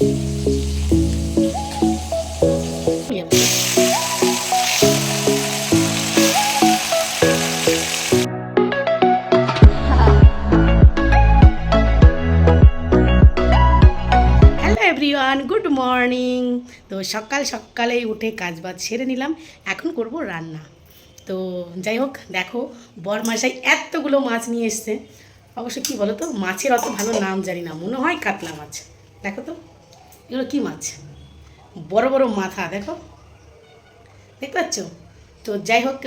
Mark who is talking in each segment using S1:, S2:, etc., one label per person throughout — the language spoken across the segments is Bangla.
S1: গুড মর্নিং তো সকাল সকালেই উঠে কাজ বাজ সেরে নিলাম, এখন করব রান্না। তো যাই হোক, দেখো বরমাসাই এতগুলো মাছ নিয়ে এসছে। অবশ্য কি বলো তো মাছের অত ভালো নাম জানি না, মনে হয় কাতলা মাছ। দেখো তো। এগুলো কি মাছ? বড় বড় মাথা, দেখো। দেখতে পাচ্ছ? তো যাই হোক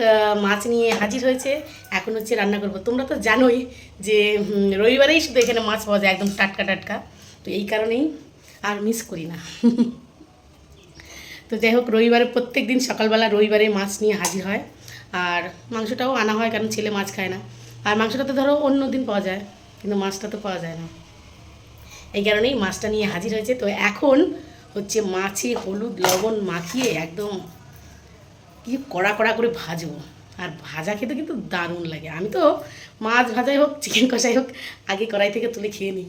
S1: মাছ নিয়ে হাজির হয়েছে। এখন হচ্ছে রান্না করব। তোমরা তো জানোই যে রবিবারেই শুধু এখানে মাছ পাওয়া যায়, একদম টাটকা টাটকা। তো এই কারণেই আর মিস করি না। তো যাই হোক, রবিবারে প্রত্যেক দিন সকালবেলা রবিবারে মাছ নিয়ে হাজির হয়। আর মাংসটাও আনা হয়, কারণ ছেলে মাছ খায় না। আর মাংসটা তো ধরো অন্য দিন পাওয়া যায়, কিন্তু মাছটা তো পাওয়া যায় না। এই কারণেই মাছটা নিয়ে হাজির হয়েছে। তো এখন হচ্ছে মাছে হলুদ লবণ মাখিয়ে একদম কি কড়া কড়া করে ভাজবো। আর ভাজা খেতে কিন্তু দারুণ লাগে। আমি তো মাছ ভাজাই হোক চিকেন কষাই হোক, আগে কড়াই থেকে তুলে খেয়ে নিই।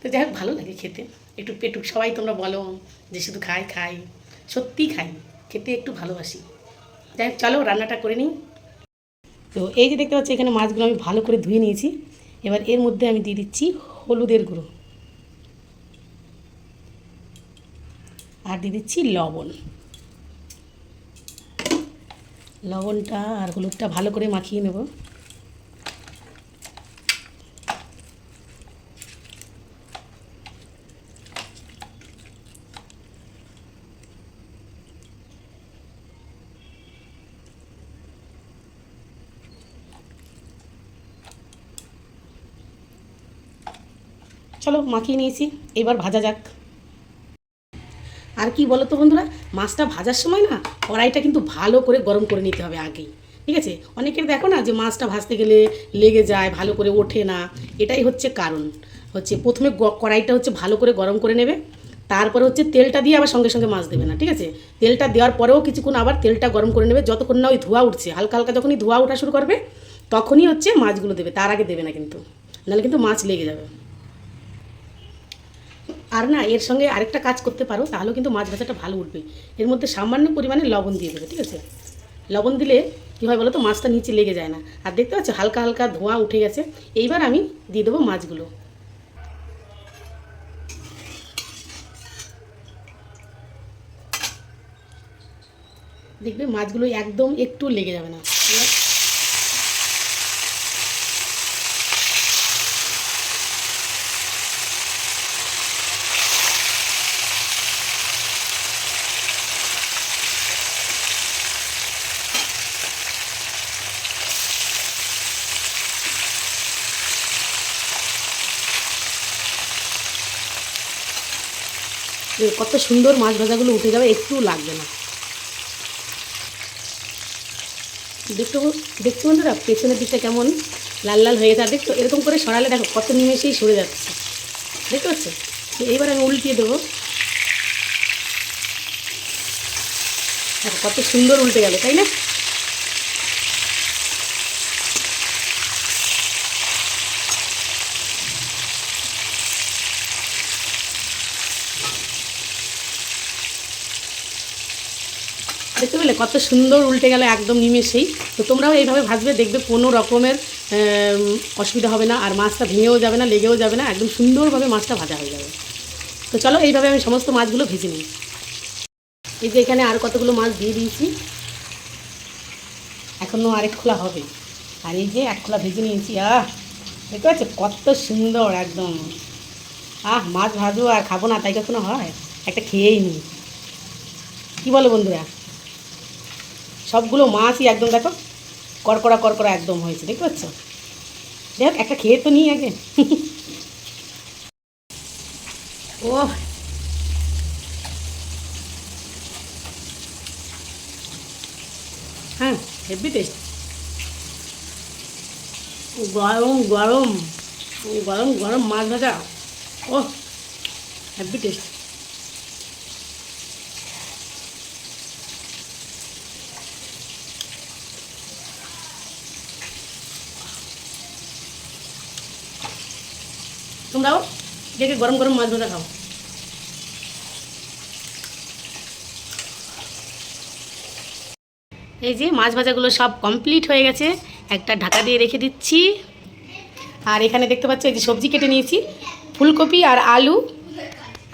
S1: তো যাই হোক, ভালো লাগে খেতে। একটু পেটুক সবাই তোমরা বলো যে শুধু খাই খাই। সত্যিই খাই। খেতে একটু ভালোবাসি। যাই হোক, চলো রান্নাটা করে নিই। তো এই যে দেখতে পাচ্ছি, এখানে মাছগুলো আমি ভালো করে ধুয়ে নিয়েছি। এবার এর মধ্যে আমি দিয়ে দিচ্ছি হলুদের গুঁড়ো। আর দিয়ে দিচ্ছি লবণ। লবণটা আর হলুদটা ভালো করে মাখিয়ে নেব। চলো মাখিয়ে নিয়েছি, এবার ভাজা যাক। আর কি বলো তো বন্ধুরা, মাছটা ভাজার সময় না কড়াইটা কিন্তু ভালো করে গরম করে নিতে হবে আগেই, ঠিক আছে? অনেকের দেখো না যে মাছটা ভাজতে গেলে লেগে যায়, ভালো করে ওঠে না, এটাই হচ্ছে কারণ। হচ্ছে প্রথমে কড়াইটা হচ্ছে ভালো করে গরম করে নেবে, তারপরে হচ্ছে তেলটা দিয়ে আবার সঙ্গে সঙ্গে মাছ দেবে না, ঠিক আছে? তেলটা দেওয়ার পরেও কিছুক্ষণ আবার তেলটা গরম করে নেবে, যতক্ষণ না ওই ধোয়া উঠছে, হালকা হালকা যখনই ধোয়া ওঠা শুরু করবে, তখনই হচ্ছে মাছগুলো দেবে, তার আগে দেবে না কিন্তু, নাহলে কিন্তু মাছ লেগে যাবে। আর না, এর সঙ্গে আরেকটা কাজ করতে পারো, তাহলেও কিন্তু মাছ ভাজাটা ভালো উঠবে। এর মধ্যে সামান্য পরিমাণে লবণ দিয়ে দেবে, ঠিক আছে? লবণ দিলে কী হয় বলো তো মাছটা নিচে লেগে যায় না। আর দেখতে পাচ্ছ, হালকা হালকা ধোঁয়া উঠে গেছে। এইবার আমি দিয়ে দেবো মাছগুলো। দেখবে মাছগুলো একদম একটু লেগে যাবে না এবার যে কত সুন্দর মাছ ভাজাগুলো উঠে যাবে, একটু লাগবে না। দেখতে দেখছ বন্ধুরা, পেছনের দিকটা কেমন লাল লাল হয়ে আর দেখছ, এরকম করে সরালে দেখো, কত নিমেষেই সরে যাচ্ছে। দেখতে পাচ্ছ? এইবার আমি উল্টিয়ে দেবো। দেখো, কত সুন্দর উল্টে গেল, তাই না? দেখতে পেলে কত সুন্দর উল্টে গেল, একদম নিমেষেই। তো তোমরাও এইভাবে ভাজবে, দেখবে কোনো রকমের অসুবিধা হবে না, আর মাছটা ভেঙেও যাবে না, লেগেও যাবে না, একদম সুন্দরভাবে মাছটা ভাজা হয়ে যাবে। তো চলো এইভাবে আমি সমস্ত মাছগুলো ভেজে নিই। এই যে এখানে আর কতগুলো মাছ দিয়ে দিয়েছি। এখনও আরেক খোলা হবে। আর এই যে এক খোলা ভেজে নিয়েছি, আহ! দেখতে পাচ্ছ কত সুন্দর একদম। আহ, মাছ ভাজবো আর খাব না, তাই কখনো হয়? একটা খেয়েই নিই কী বলো বন্ধুরা? সবগুলো মাছই একদম দেখো কড়কড়া কড়কড়া একদম হয়েছে, দেখতে পাচ্ছ? দেখ একটা খেয়ে তো নিই আগে। ও হ্যাঁ হেভি টেস্ট গরম গরম। গরম গরম মাছ ভাজা। ও হেভি টেস্ট কে কে গরম গরম মাছ ভাজা খাও। এই যে মাছ ভাজাগুলো সব কমপ্লিট হয়ে গেছে, একটা ঢাকা দিয়ে রেখে দিচ্ছি। আর এখানে দেখতে পাচ্ছ, এই যে সবজি কেটে নিয়েছি, ফুলকপি আর আলু।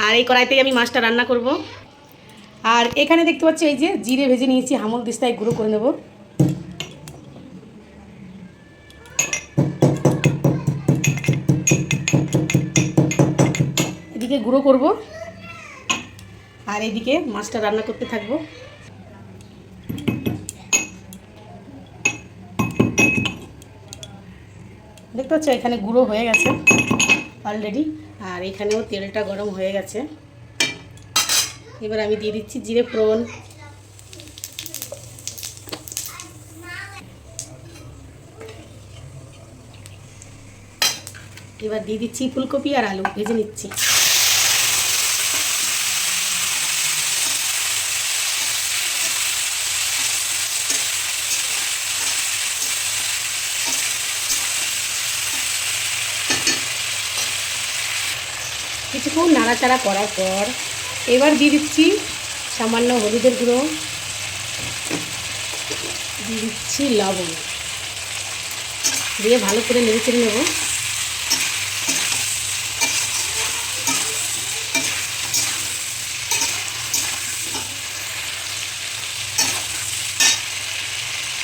S1: আর এই কড়াইতেই আমি মাছটা রান্না করব। আর এখানে দেখতে পাচ্ছ, এই যে জিরে ভেজে নিয়েছি, হামল দিস্তায় গুঁড়ো করে নেব। এদিকে গুঁড়ো করব। আর এদিকে মাছটা রান্না করতে থাকব। দেখতে পাচ্ছ, এখানে গুঁড়ো হয়ে গেছে অলরেডি আর এখানেও তেলটা গরম হয়ে গেছে। এবার আমি দিয়ে দিচ্ছি জিরে ফোড়ন। এবার দিয়ে দিচ্ছি ফুলকপি আর আলু, ভেজে নিচ্ছি। কিছুক্ষণ নাড়াচাড়া করার পর এবার দিয়ে দিচ্ছি সামান্য হলুদের গুঁড়ো। দিয়ে দিচ্ছি লবণ। দিয়ে ভালো করে নেড়ে চেড়ে নেব।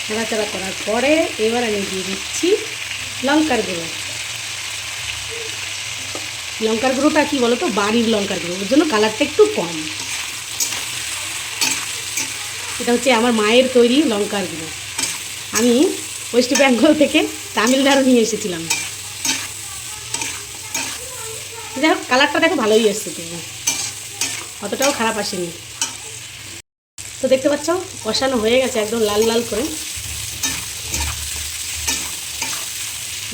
S1: নাড়াচাড়া করার পরে এবার আমি দিয়ে দিচ্ছি লঙ্কার গুঁড়ো। লঙ্কার গুঁড়োটা কী বলো তো বাড়ির লঙ্কার গুঁড়ো। ওর জন্য কালারটা একটু কম। এটা হচ্ছে আমার মায়ের তৈরি লঙ্কার গুঁড়ো। আমি ওয়েস্ট বেঙ্গল থেকে তামিলনাড়ু নিয়ে এসেছিলাম। যাই হোক কালারটা দেখো, ভালোই এসছে কিন্তু। অতটাও খারাপ আসেনি। তো দেখতে পাচ্ছ, কষানো হয়ে গেছে একদম লাল লাল করে।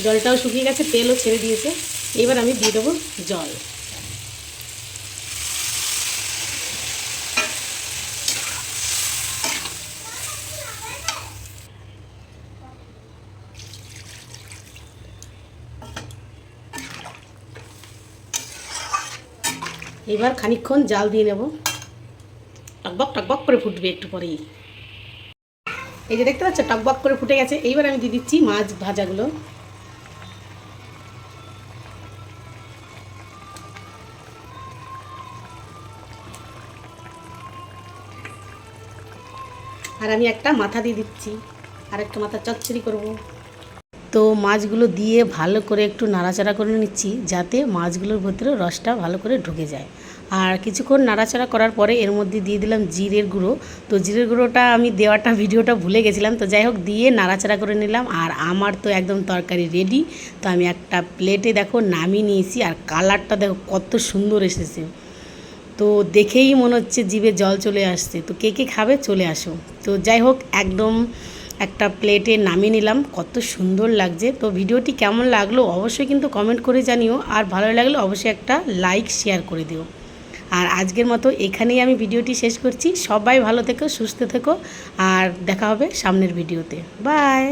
S1: জলটাও শুকিয়ে গেছে, তেলও ছেড়ে দিয়েছে। এবার আমি দিয়ে দেবো জল। এবার খানিকক্ষণ জাল দিয়ে নেব। টকবক টকবক করে ফুটবে একটু পরেই। এই যে দেখতে পাচ্ছ, টকবক করে ফুটে গেছে। এইবার আমি দিয়ে দিচ্ছি মাছ ভাজাগুলো। আর আমি একটা মাথা দিয়ে দিচ্ছি। আর একটা মাথা চচ্চড়ি করব। তো মাছগুলো দিয়ে ভালো করে একটু নাড়াচাড়া করে নিচ্ছি, যাতে মাছগুলোর ভেতরে রসটা ভালো করে ঢুকে যায়। আর কিছুক্ষণ নাড়াচাড়া করার পরে এর মধ্যে দিয়ে দিলাম জিরের গুঁড়ো। তো জিরের গুঁড়োটা আমি দেওয়াটা, ভিডিওটা ভুলে গেছিলাম। তো যাই হোক, দিয়ে নাড়াচাড়া করে নিলাম। আর আমার তো একদম তরকারি রেডি তো আমি একটা প্লেটে দেখো নামিয়ে নিয়েছি। আর কালারটা দেখো কত সুন্দর এসেছে। তো দেখেই মনে হচ্ছে জিভে জল চলে আসছে। তো কে কে খাবে চলে আসো। তো যাই হোক, একদম একটা প্লেটে নামিয়ে নিলাম। কত সুন্দর লাগছে। তো ভিডিওটি কেমন লাগল অবশ্যই কিন্তু কমেন্ট করে জানিও। আর ভালো লাগলে অবশ্যই একটা লাইক শেয়ার করে দিও। আর আজকের মতো এখানেই আমি ভিডিওটি শেষ করছি। সবাই ভালো থেকো, সুস্থ থেকো। আর দেখা হবে সামনের ভিডিওতে। বাই